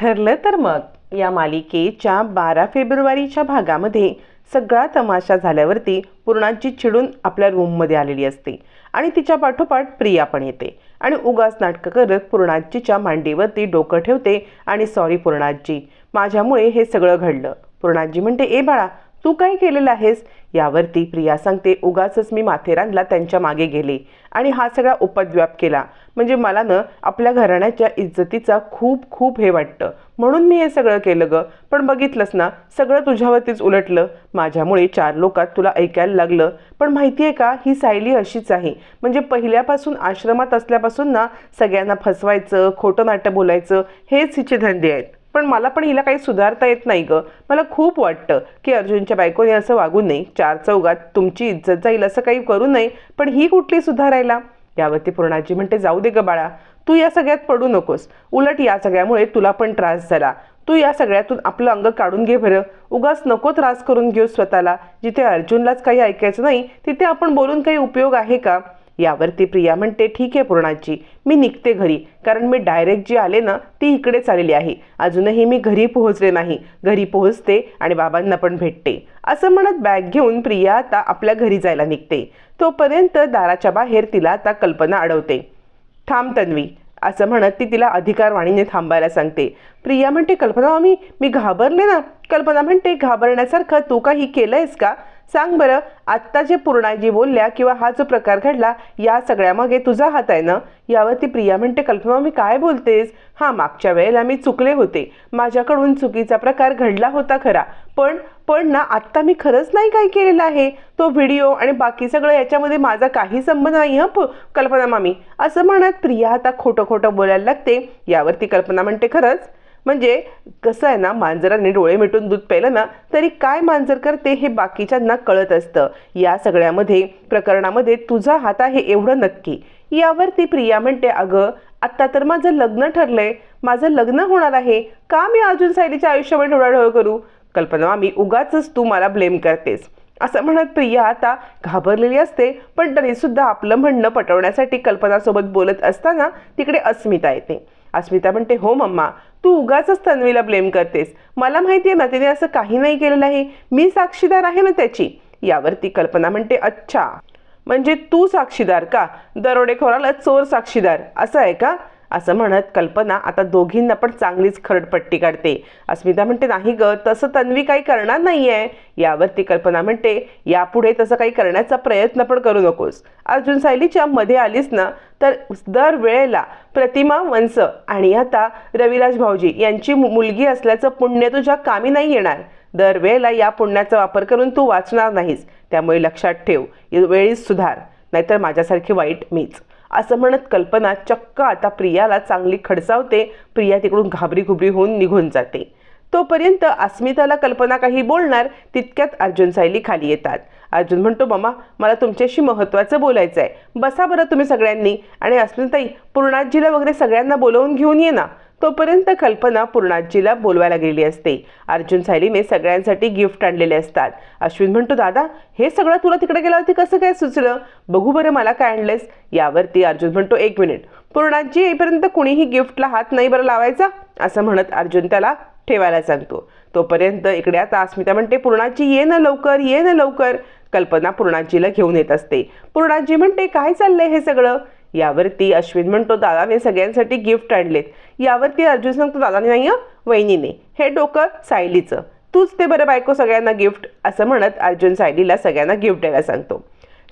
ठरलं तर मग. या मालिकेच्या बारा फेब्रुवारीच्या भागामध्ये सगळा तमाशा झाल्यावरती पूर्णाची चिडून आपल्या रूममध्ये आलेली असते आणि तिच्या पाठोपाठ प्रिया पण येते. आणि उगाच नाटकं करत पूर्णाजीच्या मांडीवरती डोकं ठेवते आणि सॉरी पूर्णाजी माझ्यामुळे हे सगळं घडलं. पूर्णाजी म्हणते ए बाळा तू काय केलेलं आहेस? यावरती प्रिया सांगते उगाचच मी माथेरानला त्यांच्या मागे गेले आणि हा सगळा उपद्व्याप केला. म्हणजे मला ना आपल्या घराण्याच्या इज्जतीचा खूप खूप हे वाटतं. म्हणून मी हे सगळं केलं ग. पण बघितलंस ना सगळं तुझ्यावरतीच उलटलं. माझ्यामुळे चार लोकात तुला ऐकायला लागलं. पण माहिती आहे का ही सायली अशीच आहे. म्हणजे पहिल्यापासून आश्रमात असल्यापासून ना सगळ्यांना फसवायचं खोटं नाटं बोलायचं हेच हिचे धंदे आहेत. पण मला पण हिला काही सुधारता येत नाही ग. मला खूप वाटतं की अर्जुनच्या बायकोने असं वागू नये. चार चौघात तुमची इज्जत जाईल असं काही करू नये. पण ही कुठली सुधारायला? यावरती पूर्णाजी म्हणते जाऊ दे ग बाळा. तू या सगळ्यात पडू नकोस. उलट या सगळ्यामुळे तुला पण त्रास झाला. तू या सगळ्यातून आपलं अंग काढून घे बरं. उगाच नको त्रास करून घेऊ स्वतःला. जिथे अर्जुनलाच काही ऐकायचं नाही तिथे आपण बोलून काही उपयोग आहे का? यावरती प्रिया म्हणते ठीक आहे पूर्णाची मी निघते घरी कारण मी डायरेक्ट जी आले ना ती इकडेच आलेली आहे. अजूनही मी घरी पोहोचले नाही. घरी पोहोचते आणि बाबांना पण भेटते. असं म्हणत बॅग घेऊन प्रिया आता आपल्या घरी जायला निघते. तोपर्यंत दाराच्या बाहेर तिला आता कल्पना अडवते थांब तन्वी असं म्हणत ती तिला अधिकारवाणीने थांबायला सांगते. प्रिया म्हणते कल्पना मी मी घाबरले ना. कल्पना म्हणते घाबरण्यासारखं तू काही केलंयस का? सांग बरं आत्ता जे पूर्णाजी बोलल्या किंवा हा जो प्रकार घडला या सगळ्यामागे तुझा हात आहे ना? यावरती प्रिया म्हणते कल्पना मी काय बोलतेस? हां मागच्या वेळेला मी चुकले होते. माझ्याकडून चुकीचा प्रकार घडला होता खरा. पण पण ना आत्ता मी खरंच नाही काय केलेलं आहे. तो व्हिडिओ आणि बाकी सगळं याच्यामध्ये माझा काही संबंध नाही हं प- कल्पना मामी. असं म्हणत प्रिया आता खोटं खोटं बोलायला लागते. यावरती कल्पना म्हणते खरंच? म्हणजे कसं आहे ना मांजराने डोळे मिटून दूध प्यायलं ना तरी काय मांजर करते हे बाकीच्यांना कळत असतं. या सगळ्यामध्ये प्रकरणामध्ये तुझा हात आहे एवढं नक्की. यावर ती प्रिया म्हणते अगं आत्ता तर माझं लग्न ठरलंय. माझं लग्न होणार आहे. का मी अजून सायलीच्या आयुष्यामध्ये ढोळाढोळ करू? कल्पना मी उगाच तू मला ब्लेम करतेस. असं म्हणत प्रिया आता घाबरलेली असते पण तरीसुद्धा आपलं म्हणणं पटवण्यासाठी कल्पनासोबत बोलत असताना तिकडे अस्मिता येते. अस्मिता म्हणते हो मम्मा तू उगाच तन्वीला ब्लेम करतेस. मला माहिती आहे ना तिने असं काही नाही केलेलं आहे. मी साक्षीदार आहे ना त्याची. यावरती कल्पना म्हणते अच्छा. म्हणजे तू साक्षीदार का? दरोडेखोराला चोर साक्षीदार. असं आहे का? असं म्हणत कल्पना आता दोघींना पण चांगलीच खरडपट्टी काढते. अस्मिता म्हणते नाही ग तसं तन्वी काही करणार नाही आहे यावरती कल्पना म्हणते यापुढे तसं काही करण्याचा प्रयत्न पण करू नकोस. अर्जुन सायलीच्या मध्ये आलीस ना तर दर वेळेला प्रतिमा वंस आणि आता रविराज भाऊजी यांची मु- मुलगी असल्याचं पुण्य तुझ्या कामी नाही येणार. दरवेळेला या पुण्याचा वापर करून तू वाचणार नाहीस. त्यामुळे लक्षात ठेव वेळीच सुधार. नाहीतर माझ्यासारखी वाईट मीच. असं म्हणत कल्पना चक्क आता प्रियाला चांगली खडसावते. प्रिया तिकडून घाबरी घुबरी होऊन निघून जाते. तोपर्यंत अस्मिताला कल्पना काही बोलणार तितक्यात अर्जुन सायली खाली येतात. अर्जुन म्हणतो मामा मला तुमच्याशी महत्त्वाचं बोलायचं आहे बसा बरं तुम्ही सगळ्यांनी आणि अस्मिताई पूर्णाजीला वगैरे सगळ्यांना बोलवून घेऊन ये ना. तोपर्यंत कल्पना पूर्णाजीला बोलवायला गेलेली असते. अर्जुन सायलीने सगळ्यांसाठी गिफ्ट आणलेले असतात. अश्विन म्हणतो दादा हे सगळं तुला तिकडे गेल्यावरती कसं काय सुचलं? बघू बरं मला काय आणलंयस. यावरती अर्जुन म्हणतो एक मिनिट. पूर्णाजी येईपर्यंत कुणीही गिफ्टला हात नाही बरं लावायचा? असं म्हणत अर्जुन त्याला ठेवायला सांगतो. तोपर्यंत इकडे आता अस्मिता म्हणते पूर्णाजी ये ना लवकर ये ना लवकर. कल्पना पूर्णाजीला घेऊन येत असते. पूर्णाजी म्हणते काय चाललंय हे सगळं? यावरती अश्विन म्हणतो दादाने सगळ्यांसाठी गिफ्ट आणलेत. यावरती अर्जुन सांगतो दादाने नाही वहिनीने हे डोकं सायलीचं. तूच ते बरं बायको सगळ्यांना गिफ्ट असं म्हणत अर्जुन सायलीला सगळ्यांना गिफ्ट द्यायला सांगतो.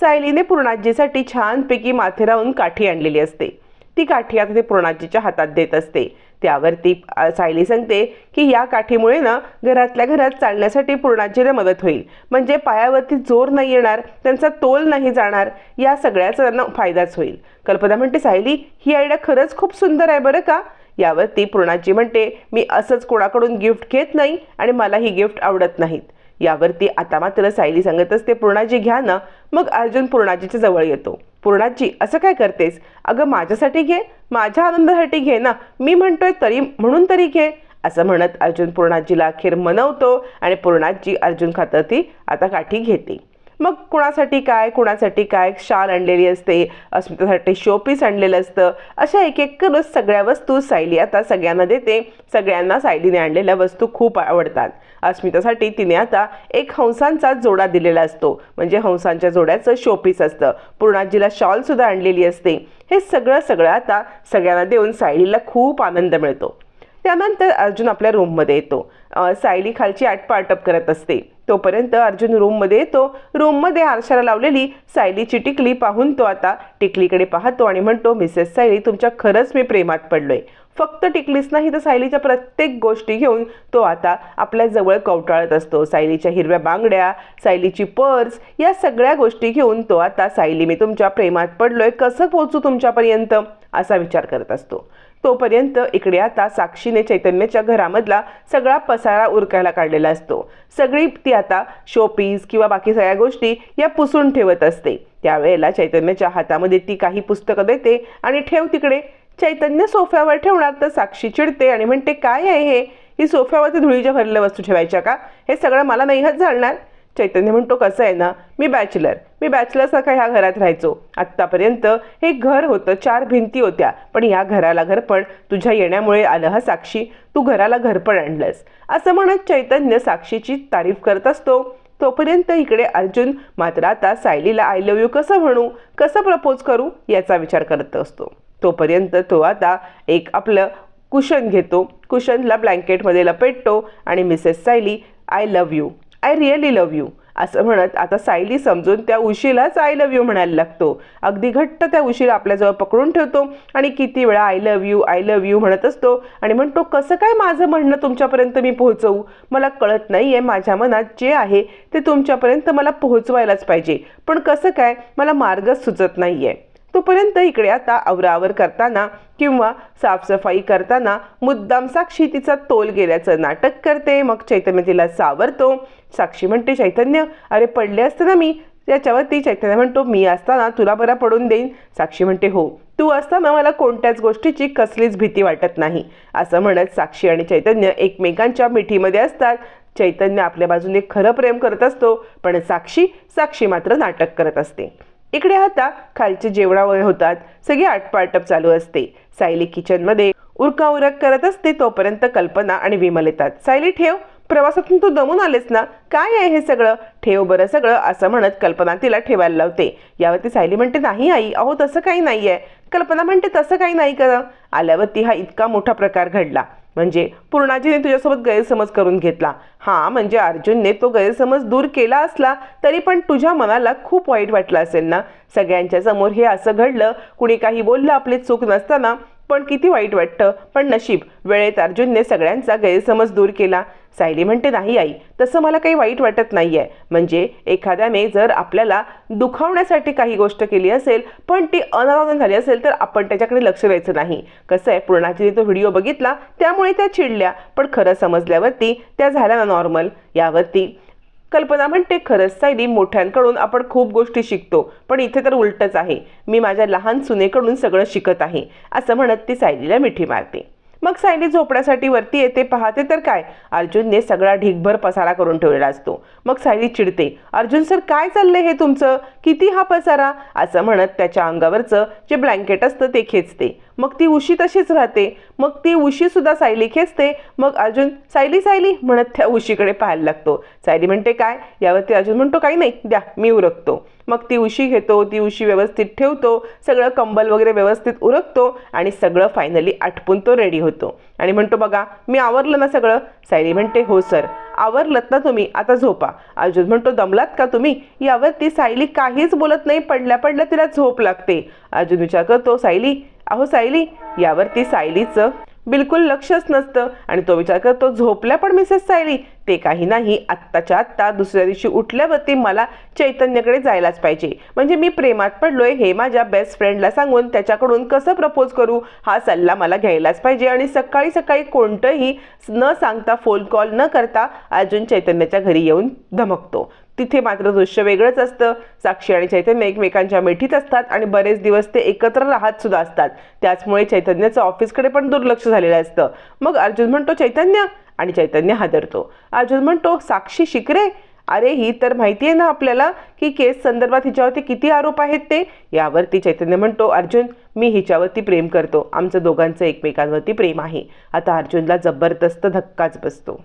सायलीने पूर्णाजीसाठी छानपैकी माथे राहून काठी आणलेली असते. ती काठी आता ते पूर्णाजीच्या हातात देत असते. त्यावरती सायली सांगते की या काठीमुळे ना घरातल्या घरात चालण्यासाठी पूर्णाजीला मदत होईल. म्हणजे पायावरती जोर नाही येणार त्यांचा तोल नाही जाणार या सगळ्याचा त्यांना फायदाच होईल. कल्पना म्हणते सायली ही आयडिया खरंच खूप सुंदर आहे बरं का? यावरती पूर्णाजी म्हणते मी असंच कोणाकडून गिफ्ट घेत नाही आणि मला ही गिफ्ट आवडत नाहीत. यावरती आता मात्र सायली सांगत असते पूर्णाजी घ्या ना. मग अर्जुन पूर्णाजीच्या जवळ येतो. पूर्णाजी असं काय करतेस? अगं माझ्यासाठी घे. माझ्या आनंदासाठी घे ना. मी म्हणतोय तरी म्हणून तरी घे. असं म्हणत अर्जुन पूर्णाजीला अखेर मनवतो आणि पूर्णाजी अर्जुन खातर ती आता काठी घेते. मग कुणासाठी काय कुणासाठी काय शाल आणलेली असते अस्मितासाठी शोपीस आणलेलं असतं अशा एक एक करून सगळ्या वस्तू सायली आता सगळ्यांना देते. सगळ्यांना सायलीने आणलेल्या वस्तू खूप आवडतात. अस्मितासाठी तिने आता एक हंसांचा जोडा दिलेला असतो. म्हणजे हंसांच्या जोड्याचं शोपीस असतं. पूर्णाजीला शॉल सुद्धा आणलेली असते. हे सगळं सगळं आता सगळ्यांना देऊन सायलीला खूप आनंद मिळतो. त्यानंतर अर्जुन आपल्या रूममध्ये येतो. सायली खालची आटपाटप करत असते. तोपर्यंत अर्जुन रूममध्ये येतो रूममध्ये आरशाला लावलेली सायलीची टिकली पाहून तो आता टिकलीकडे पाहतो आणि म्हणतो मिसेस सायली तुमच्या खरंच मी प्रेमात पडलोय. फक्त टिकलीच नाही तर सायलीच्या प्रत्येक गोष्टी घेऊन तो आता आपल्या जवळ कवटाळत असतो. सायलीच्या हिरव्या बांगड्या सायलीची पर्स या सगळ्या गोष्टी घेऊन तो आता सायली मी तुमच्या प्रेमात पडलोय. कसं पोहोचू तुमच्यापर्यंत? असा विचार करत असतो. तोपर्यंत इकडे आता साक्षीने चैतन्याच्या घरामधला सगळा पसारा उरकायला काढलेला असतो. सगळी ती आता शोपीस किंवा बाकी सगळ्या गोष्टी या पुसून ठेवत असते. त्यावेळेला चैतन्याच्या हातामध्ये ती काही पुस्तकं देते आणि ठेव तिकडे. चैतन्य सोफ्यावर ठेवणार तर साक्षी चिडते आणि म्हणते काय आहे हे? ही सोफ्यावरती धुळीच्या भरलेल्या वस्तू ठेवायच्या का? हे सगळं मला नाही हात झालणार. चैतन्य म्हणतो कसं आहे ना मी बॅचलर मी बॅचलरसारखा ह्या घरात राहायचो. आत्तापर्यंत हे घर होतं चार भिंती होत्या. पण या घराला घरपण तुझ्या येण्यामुळे आलं हा साक्षी. तू घराला घर पण आणलंस. असं म्हणत चैतन्य साक्षीची तारीफ करत असतो. तोपर्यंत इकडे अर्जुन मात्र आता सायलीला आय लव्ह यू कसं म्हणू? कसं प्रपोज करू? याचा विचार करत असतो. तोपर्यंत तो आता एक आपलं कुशन घेतो. कुशनला ब्लँकेटमध्ये लपेटतो आणि Mrs Sayali I love you I really love you असं म्हणत आता सायली समजून त्या उशीलाच आय लव्ह यू म्हणायला लागतो. अगदी घट्ट त्या उशीला आपल्याजवळ पकडून ठेवतो आणि किती वेळा I love you I love you म्हणत असतो आणि म्हणतो कसं काय माझं म्हणणं तुमच्यापर्यंत मी पोहोचवू? मला कळत नाही आहे माझ्या मनात जे आहे ते तुमच्यापर्यंत मला पोहोचवायलाच पाहिजे. पण कसं काय? मला मार्गच सुचत नाही आहे तोपर्यंत इकडे आता आवरावर करताना किंवा साफसफाई करताना मुद्दाम साक्षी तिचा तोल गेल्याचं नाटक करते. मग चैतन्य तिला सावरतो. साक्षी म्हणते चैतन्य अरे पडले असते ना मी? त्याच्यावरती चैतन्य म्हणतो मी असताना तुला बरा पडून देईन. साक्षी म्हणते हो तू असताना मला कोणत्याच गोष्टीची कसलीच भीती वाटत नाही. असं म्हणत साक्षी आणि चैतन्य एकमेकांच्या मिठीमध्ये असतात. चैतन्य आपल्या बाजूने खरं प्रेम करत असतो पण साक्षी साक्षी मात्र नाटक करत असते. इकडे आता खालचे जेवणावर होतात. सगळी आटपाटप चालू असते. सायली किचनमध्ये उरका उरक करत असते तोपर्यंत कल्पना आणि विमल येतात. सायली ठेव. प्रवासातून तू दमून आलेस ना? काय आहे हे सगळं? ठेव बरं सगळं असं म्हणत कल्पना तिला ठेवायला लावते. यावरती सायली म्हणते नाही आई अहो तसं काही नाही आहे कल्पना म्हणते तसं काही नाही कर आल्यावरती हा इतका मोठा प्रकार घडला. म्हणजे पूर्णाजीने तुझ्यासोबत गैरसमज करून घेतला. हां म्हणजे अर्जुनने तो गैरसमज दूर केला असला तरी पण तुझ्या मनाला खूप वाईट वाटलं असेल ना? सगळ्यांच्या समोर हे असं घडलं. कुणी काही बोललं आपली चूक नसताना. पण किती वाईट वाटतं. पण नशीब वेळेत अर्जुनने सगळ्यांचा गैरसमज दूर केला. सायली म्हणते नाही आई तसं मला काही वाईट वाटत नाही आहे म्हणजे एखाद्याने जर आपल्याला दुखावण्यासाठी काही गोष्ट केली असेल पण ती अनावरण झाली असेल तर आपण त्याच्याकडे लक्ष द्यायचं नाही. कसं आहे पूर्णाजीने तो व्हिडिओ बघितला त्यामुळे त्या चिडल्या. पण खरं समजल्यावरती त्या झाल्या ना नॉर्मल. यावरती कल्पना म्हणते खरंच सायली मोठ्यांकडून आपण खूप गोष्टी शिकतो पण इथे तर उलटच आहे. मी माझ्या लहान सुनेकडून सगळं शिकत आहे. असं म्हणत ती सायलीला मिठी मारते. मग सायली झोपण्यासाठी वरती येते पाहते तर काय? अर्जुनने सगळा ढीगभर पसारा करून ठेवलेला असतो. मग सायली चिडते. अर्जुन सर काय चाललंय हे तुमचं? किती हा पसारा? असं म्हणत त्याच्या अंगावरचं जे ब्लँकेट असतं ते खेचते. मग ती उशी तशीच राहते. मग ती उशीसुद्धा सायली खेचते. मग अर्जुन सायली सायली म्हणत त्या उशीकडे पाहायला लागतो. सायली म्हणते काय? यावरती अर्जुन म्हणतो काही नाही. द्या मी उरकतो. मग ती उशी घेतो ती उशी व्यवस्थित ठेवतो. सगळं कंबल वगैरे व्यवस्थित उरकतो आणि सगळं फायनली आटपून तो रेडी होतो. आणि म्हणतो बघा मी आवरलं ना सगळं? सायली म्हणते हो सर आवरलत ना तुम्ही? आता झोपा. अर्जुन म्हणतो दमलात का तुम्ही? यावर ती सायली काहीच बोलत नाही. पडल्या पडल्या तिला झोप लागते. अर्जुन विचार करतो सायली अहो सायली यावरती सायलीचं बिलकुल लक्षच नसतं आणि तो विचार करतो झोपल्या पण मिसेस सायली? ते काही नाही. आत्ताच्या आत्ता दुसऱ्या दिवशी उठल्यावरती मला चैतन्यकडे जायलाच पाहिजे. म्हणजे मी प्रेमात पडलोय हे माझ्या बेस्ट फ्रेंडला सांगून त्याच्याकडून कसं प्रपोज करू? हा सल्ला मला घ्यायलाच पाहिजे आणि सकाळी सकाळी कोणतंही न सांगता फोन कॉल न करता अर्जुन चैतन्याच्या घरी येऊन धमकतो. तिथे मात्र दृश्य वेगळंच असतं. साक्षी आणि चैतन्य एकमेकांच्या मिठीत असतात आणि बरेच दिवस ते एकत्र राहत सुद्धा असतात. त्याचमुळे चैतन्याचं ऑफिसकडे पण दुर्लक्ष झालेलं असतं. मग अर्जुन म्हणतो चैतन्य? आणि चैतन्य हादरतो. अर्जुन म्हणतो साक्षी शिकरे? अरे ही तर माहिती आहे ना आपल्याला की केस संदर्भात हिच्यावरती किती आरोप आहेत ते? यावरती चैतन्य म्हणतो अर्जुन मी हिच्यावरती प्रेम करतो. आमचं दोघांचं एकमेकांवरती प्रेम आहे. आता अर्जुनला जबरदस्त धक्काच बसतो.